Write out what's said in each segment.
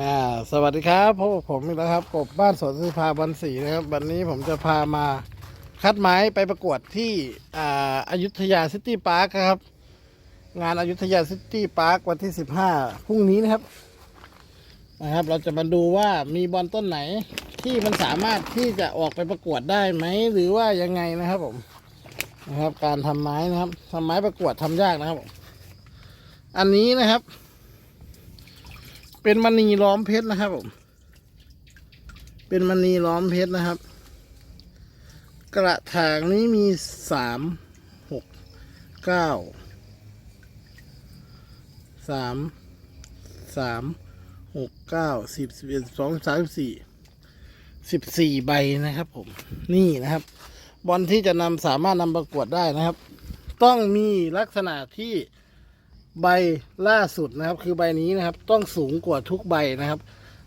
อ่าสวัสดีครับพบกับผมอีกแล้วครับ กบบ้านสวนสุภาบันสีนะครับ วันนี้ผมจะพามาคัดไม้ไปประกวดที่อ่าอยุทยาซิตี้พาร์คครับ งานอายุทยาซิตี้พาร์ควันที่15พรุ่งนี้นะครับ นะครับ เราจะมาดูว่ามีบอลต้นไหนที่มันสามารถที่จะออกไปประกวดได้ไหมหรือว่ายังไงนะครับผมนะครับ การทำไม้นะครับทำไม้ประกวดทำยากนะครับผมอันนี้นะครับ เป็นมณีล้อมเพชรนะครับผม เป็นมณีล้อมเพชรนะครับ กระถางนี้มีสามหกเก้าสามสามหกเก้าสิบสิบเอ็ดสองสามสี่สิบสี่ใบนะครับผม นี่นะครับ บอลที่จะนำสามารถนำประกวดได้นะครับ ต้องมีลักษณะที่ ใบล่าสุดนะครับ คือใบนี้นะครับ ต้องสูงกว่าทุกใบนะครับ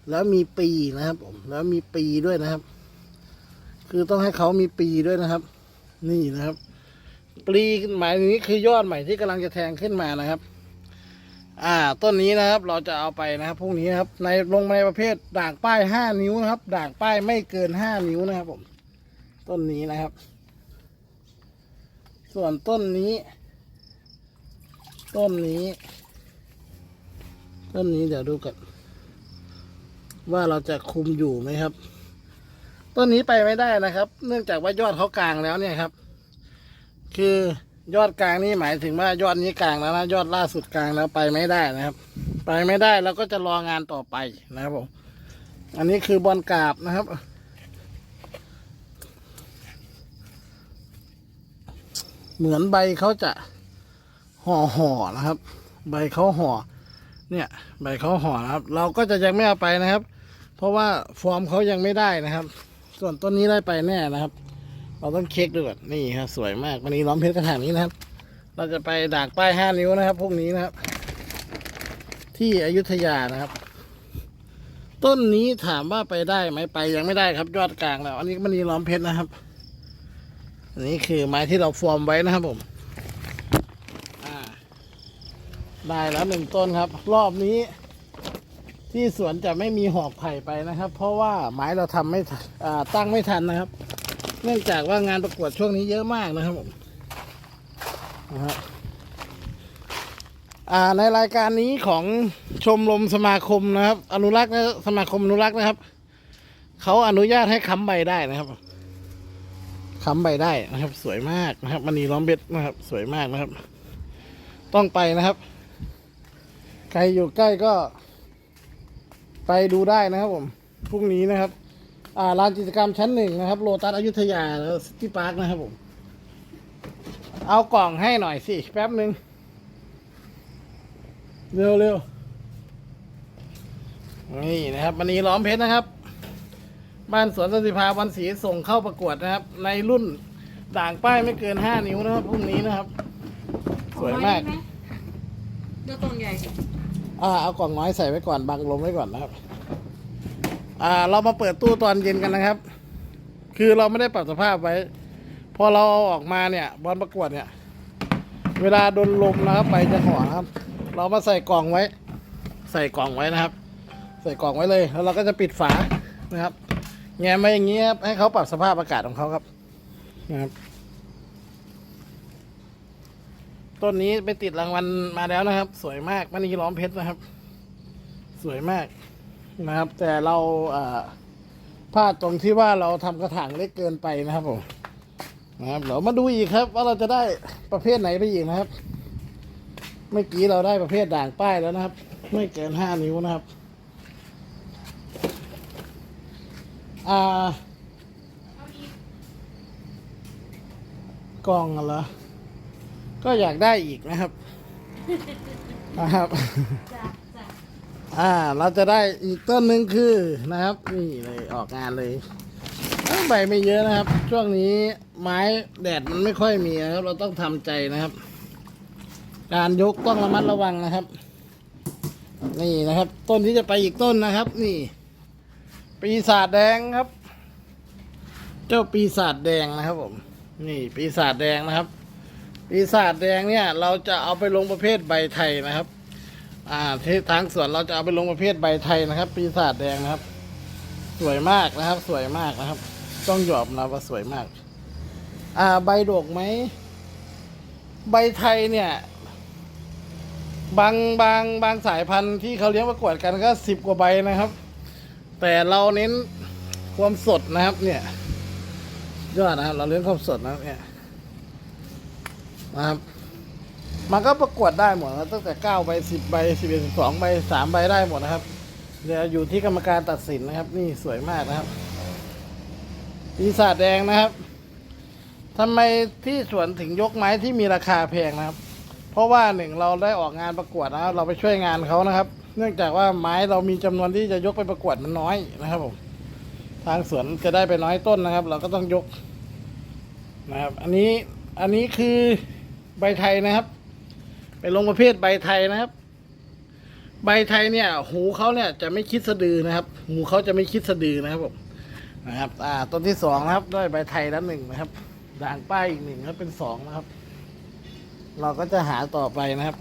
แล้วมีปีนะครับผมแล้วมีปีด้วยนะครับ คือต้องให้เขามีปีด้วยนะครับ นี่นะครับปีหมายนี้คือยอดใหม่ที่กำลังจะแทงขึ้นมานะครับ อ่า ต้นนี้นะครับเราจะเอาไปนะครับพรุ่งนี้ครับ ในลงในประเภทด่างป้ายห้านิ้วนะครับ ด่างป้ายไม่เกินห้านิ้วนะครับผม ต้นนี้นะครับ ส่วนต้นนี้ ต้นนี้ ต้นนี้เดี๋ยวดูกันว่าเราจะคุมอยู่ไหมครับ ต้นนี้ไปไม่ได้นะครับ เนื่องจากว่ายอดเขากลางแล้วเนี่ยครับ คือยอดกลางนี่หมายถึงว่ายอดนี้กลางแล้วนะยอดล่าสุดกลางแล้วไปไม่ได้นะครับ ไปไม่ได้เราก็จะรองานต่อไปนะครับผมอันนี้คือบอลกาบนะครับ เหมือนใบเขาจะ ห่อห่อนะครับ ใบเขาห่อ เนี่ย ใบเขาห่อนะครับ เราก็จะยังไม่เอาไปนะครับ เพราะว่าฟอร์มเขายังไม่ได้นะครับ ส่วนต้นนี้ได้ไปแน่นะครับ เราต้องเช็คดูก่อนนี่ครับสวยมากวันนี้ล้อมเพชรกระถางนี้นะครับ เราจะไปดากป้ายห้านิ้วนะครับ พวกนี้นะครับ ที่อยุธยานะครับต้นนี้ถามว่าไปได้ไหมไปยังไม่ได้ครับ ยอดกลางแล้ว อันนี้มันนีล้อมเพชรนะครับ อันนี้คือไม้ที่เราฟอร์มไว้นะครับผม อ่า ได้แล้วหนึ่งต้นครับ รอบนี้ ที่สวนจะไม่มีหอกไผ่ไปนะครับ เพราะว่าไม้เราทำไม่ตั้งไม่ทันนะครับ เนื่องจากว่างานประกวดช่วงนี้เยอะมากนะครับผมนะครับในรายการนี้ของชมรมสมาคมนะครับ อนุรักษ์นะสมาคมอนุรักษ์นะครับเขาอนุญาตให้ค้ำใบได้นะครับค้ำใบได้นะครับ สวยมากนะครับมันนีล้อมเบ็ดนะครับ สวยมากนะครับ ต้องไปนะครับ ใครอยู่ใกล้ก็ ไปดูได้นะครับผมพรุ่งนี้นะครับ อ่าลานกิจกรรมชั้นหนึ่งนะครับโลตัสอยุธยาแล้วซิตี้พาร์คนะครับผม เอากล่องให้หน่อยสิ แป๊บหนึ่งเร็วเร็วนี่นะครับมันนีล้อมเพชรนะครับ บ้านสวนสนติภาวันศรีส่งเข้าประกวดนะครับ ในรุ่นด่างป้ายไม่เกินห้านิ้วนะครับพรุ่งนี้นะครับ สวยมากเลือกกล่องใหญ่ อ่าเอากล่องน้อยใส่ไว้ก่อนบังลมไว้ก่อนนะครับ อ่า เรามาเปิดตู้ตอนเย็นกันนะครับ คือเราไม่ได้ปรับสภาพไว้ พอเราเอาออกมาเนี่ย บอลประกวดเนี่ย เวลาโดนลมนะครับใบจะห่อนะครับ เรามาใส่กล่องไว้ ใส่กล่องไว้นะครับ ใส่กล่องไว้เลย แล้วเราก็จะปิดฝานะครับแงมมาอย่างนี้ครับให้เขาปรับสภาพอากาศของเขาครับนะครับ ต้นนี้ไปติดรางวัลมาแล้วนะครับ สวยมากมันนีล้อมเพชรนะครับ สวยมากนะครับ แต่เราพลาดตรงที่ว่าเราทำกระถางเล็กเกินไปนะครับผมนะครับเรามาดูอีกครับ ว่าเราจะได้ประเภทไหนไปอีกนะครับ เมื่อกี้เราได้ประเภทด่างป้ายแล้วนะครับ ไม่เกินห้านิ้วนะครับอ่ากล่องเหรอ ก็อยากได้อีกนะครับนะครับอ่าเราจะได้อีกต้นหนึ่งคือนะครับ นี่เลยออกงานเลยเอ้ยใบไม่เยอะนะครับ ช่วงนี้ไม้แดดมันไม่ค่อยมีนะครับ เราต้องทำใจนะครับ การยกต้องระมัดระวังนะครับ นี่นะครับ ต้นที่จะไปอีกต้นนะครับ นี่ ปีศาจแดงครับ เจ้าปีศาจแดงนะครับผม นี่ปีศาจแดงนะครับ ปีศาจแดงเนี่ย เราจะเอาไปลงประเภทใบไทยนะครับ อ่าที่ทางสวนเราจะเอาไปลงประเภทใบไทยนะครับ ปีศาจแดงนะครับ สวยมากนะครับ สวยมากนะครับ ต้องยอมนะว่าสวยมาก อ่า ใบดกไหมใบไทยเนี่ย บางบางบางสายพันธุ์ที่เขาเลี้ยงประกวดกันก็สิบกว่าใบนะครับ แต่เราเน้นความสดนะครับ เนี่ยยอดนะครับ เราเน้นความสดนะเนี่ย นะครับ มันก็ประกวดได้หมดนะตั้งแต่เก้าใบสิบใบสิบเอ็ดสิบสองใบสามใบได้หมดนะครับ เดี๋ยวอยู่ที่กรรมการตัดสินนะครับ นี่สวยมากนะครับปีศาจแดงนะครับทำไมที่สวนถึงยกไม้ที่มีราคาแพงนะครับ เพราะว่าหนึ่งเราได้ออกงานประกวดนะครับ เราไปช่วยงานเขานะครับ เนื่องจากว่าไม้เรามีจำนวนที่จะยกไปประกวดมันน้อยนะครับผมทางสวนจะได้ไปน้อยต้นนะครับ เราก็ต้องยกนะครับ อันนี้อันนี้คือ ใบไทยนะครับไปลงประเภทใบไทยนะครับ ใบไทยเนี่ย หูเขาเนี่ยจะไม่คิดสะดือนะครับ หูเขาจะไม่คิดสะดือนะครับผมนะครับ อ่าต้นที่สองนะครับด้วยใบไทยล้วหนึ่งนะครับ ด่างป้ายอีกหนึ่งครับเป็นสองนะครับ เราก็จะหาต่อไปนะครับ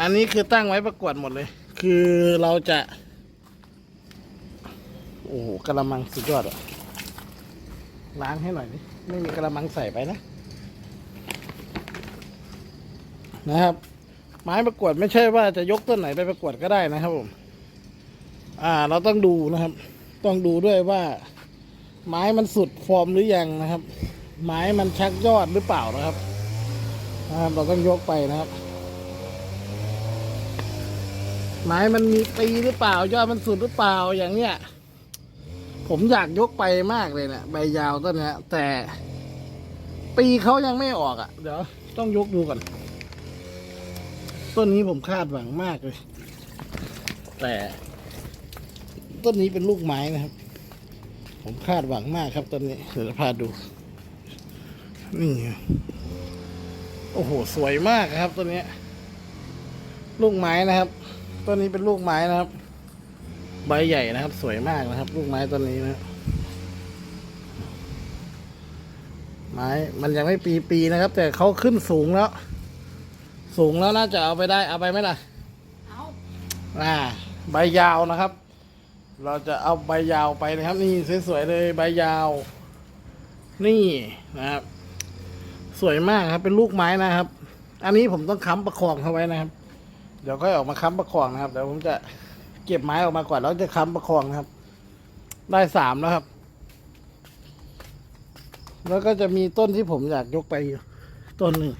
อันนี้คือตั้งไว้ประกวดหมดเลย คือเราจะ โอ้โหกระมังสุดยอดอะล้างให้หน่อยดิไม่มีกระมังใส่ไปนะ นะครับ ไม้ประกวดไม่ใช่ว่าจะยกต้นไหนไปประกวดก็ได้นะครับผมอ่า เราต้องดูนะครับ ต้องดูด้วยว่า ไม้มันสุดฟอร์มหรือยังนะครับ ไม้มันชักยอดหรือเปล่านะครับนะครับ เราต้องยกไปนะครับ ไม้มันมีปีหรือเปล่า ยอดมันสุดหรือเปล่าอย่างเนี้ยผมอยากยกไปมากเลยเนะี่ยใบยาวต้นนี้แต่ปีเขายังไม่ออกอะ่ะ เดี๋ยวต้องยกดูก่อน ต้นนี้ผมคาดหวังมากเลย แต่ต้นนี้เป็นลูกไม้นะครับ ผมคาดหวังมากครับต้นนี้เดี๋ยวจะพาดู นี่ไงโอ้โห สวยมากครับต้นนี้ลูกไม้นะครับต้นนี้เป็นลูกไม้นะครับ ใบใหญ่นะครับ สวยมากนะครับ ลูกไม้ต้นนี้นะไม้มันยังไม่ปีปีนะครับ แต่เขาขึ้นสูงแล้ว สูงแล้วน่าจะเอาไปได้เอาไปไหมล่ะเอาอ่าใบยาวนะครับ เราจะเอาใบยาวไปนะครับ นี่สวยๆเลยใบยาว นี่นะครับ สวยมากครับ เป็นลูกไม้นะครับ อันนี้ผมต้องค้ำประคองเขาไว้นะครับ เดี๋ยวก็ออกมาค้ำประคองนะครับเดี๋ยวผมจะเก็บไม้ออกมาก่อนแล้วจะค้ำประคองนะครับ ได้สามแล้วครับ แล้วก็จะมีต้นที่ผมอยากยกไปอยู่ต้นหนึ่ง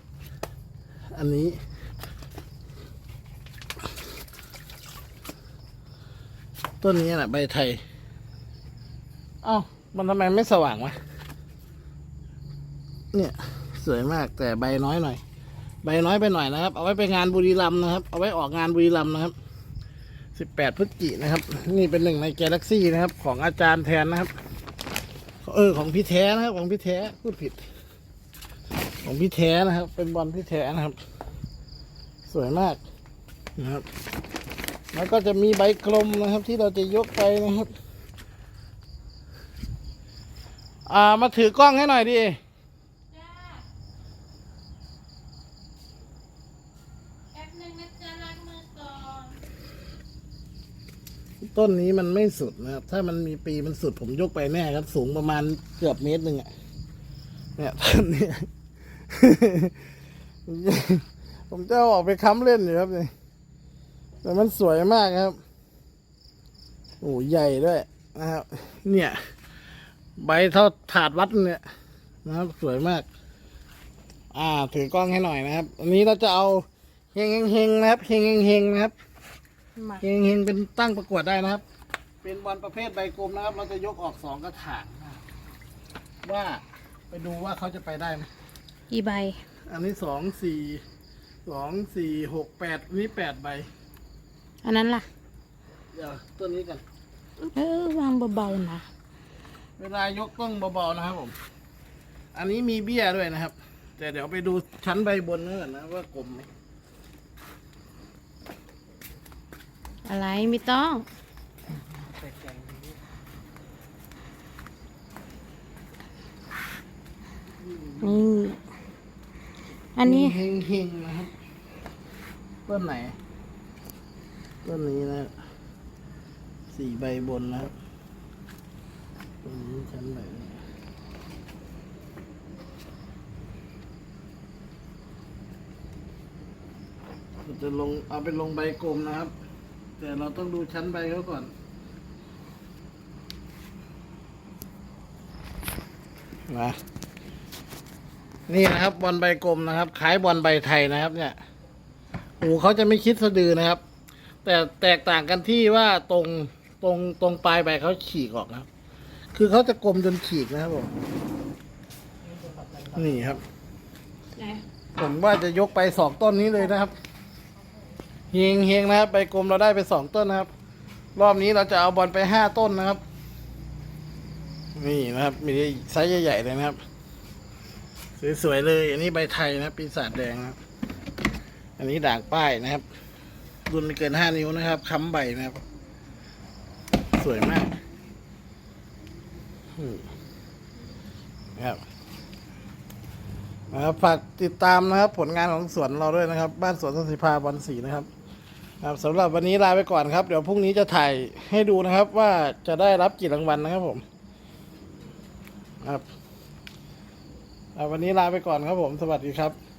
อันนี้ ต้นนี้แหละใบไทย เอ้า มันทำไมไม่สว่างวะ เนี่ย สวยมากแต่ใบน้อยหน่อย ใบน้อยไปหน่อยนะครับ เอาไว้ไปงานบุรีรัมย์นะครับ เอาไว้ออกงานบุรีรัมย์นะครับสิบแปดพฤศจิกนะครับ นี่เป็นหนึ่งในแกล็กซี่นะครับ ของอาจารย์แทนนะครับ เออ ของพี่แท้นะครับ ของพี่แท้พูดผิด ของพี่แท้นะครับ เป็นบอลพี่แท้นะครับ สวยมากนะครับ แล้วก็จะมีใบกลมนะครับ ที่เราจะยกไปนะครับ อ่ามาถือกล้องให้หน่อยดิต้นนี้มันไม่สุดนะครับ ถ้ามันมีปีมันสุดผมยกไปแน่ครับ สูงประมาณเกือบเมตรหนึ่งอะเนี่ยต้นนี้ย ผมจะเอาออกไปค้ำเล่นอยู่ครับนี่แต่มันสวยมากครับโอ้ใหญ่ด้วยนะครับ เนี่ย ใบเท่าถาดวัดเนี่ยนะครับสวยมาก อ่า ถือกล้องให้หน่อยนะครับ อันนี้เราจะเอาเฮงเฮงๆนะครับเฮงเฮงๆนะครับมาเฮงเฮงเป็นตั้งประกวดได้นะครับ เป็นบอลประเภทใบกลมนะครับ เราจะยกออกสองกระถางนะครับว่าไปดูว่าเขาจะไปได้ไหม กี่ใบ อันนี้สองสี่สองสี่หกแปดอันนี้แปดใบ อันนั้นล่ะ เดี๋ยวต้นนี้กัน เออวางเบาๆนะ เวลายกต้องเบาๆนะครับผม อันนี้มีเบี้ยด้วยนะครับ แต่เดี๋ยวไปดูชั้นใบบนนั่นก่อนนะว่ากลมไหมอะไรไม่ต้อง นี่ อันนี้เฮงเฮงๆนะครับต้นไหนต้นนี้นะสี่ใบบนนะครับตรงนี้ชั้นไหนเราจะลงเอาไปลงใบกลมนะครับ แต่เราต้องดูชั้นใบเขาก่อนนะ นี่นะครับบอลใบกลมนะครับคล้ายบอลใบไทยนะครับ เนี่ยหูเขาจะไม่คิดสะดือนะครับ แต่แตกต่างกันที่ว่าตรงตรงตรงปลายใบเขาฉีกออกนะครับ คือเขาจะกลมจนฉีกนะครับผมนี่ครับ ไหนผมว่าจะยกไปสองต้นนี้เลยนะครับเฮงเฮงนะครับใบกลมเราได้ไปสองต้นนะครับ รอบนี้เราจะเอาบอลไปห้าต้นนะครับ นี่นะครับ มีไซส์ใหญ่ๆเลยนะครับ สวยๆเลย อันนี้ใบไทยนะครับปีศาจแดงนะอันนี้ด่างป้ายนะครับรุ่นไม่เกินห้านิ้วนะครับค้ำใบนะครับ สวยมากนะครับนะครับฝากติดตามนะครับ ผลงานของสวนเราด้วยนะครับ บ้านสวนสันติภาบอนสีนะครับครับสำหรับวันนี้ลาไปก่อนครับ เดี๋ยวพรุ่งนี้จะถ่ายให้ดูนะครับ ว่าจะได้รับกี่รางวัลนะครับผม ครับ วันนี้ลาไปก่อนครับผม สวัสดีครับ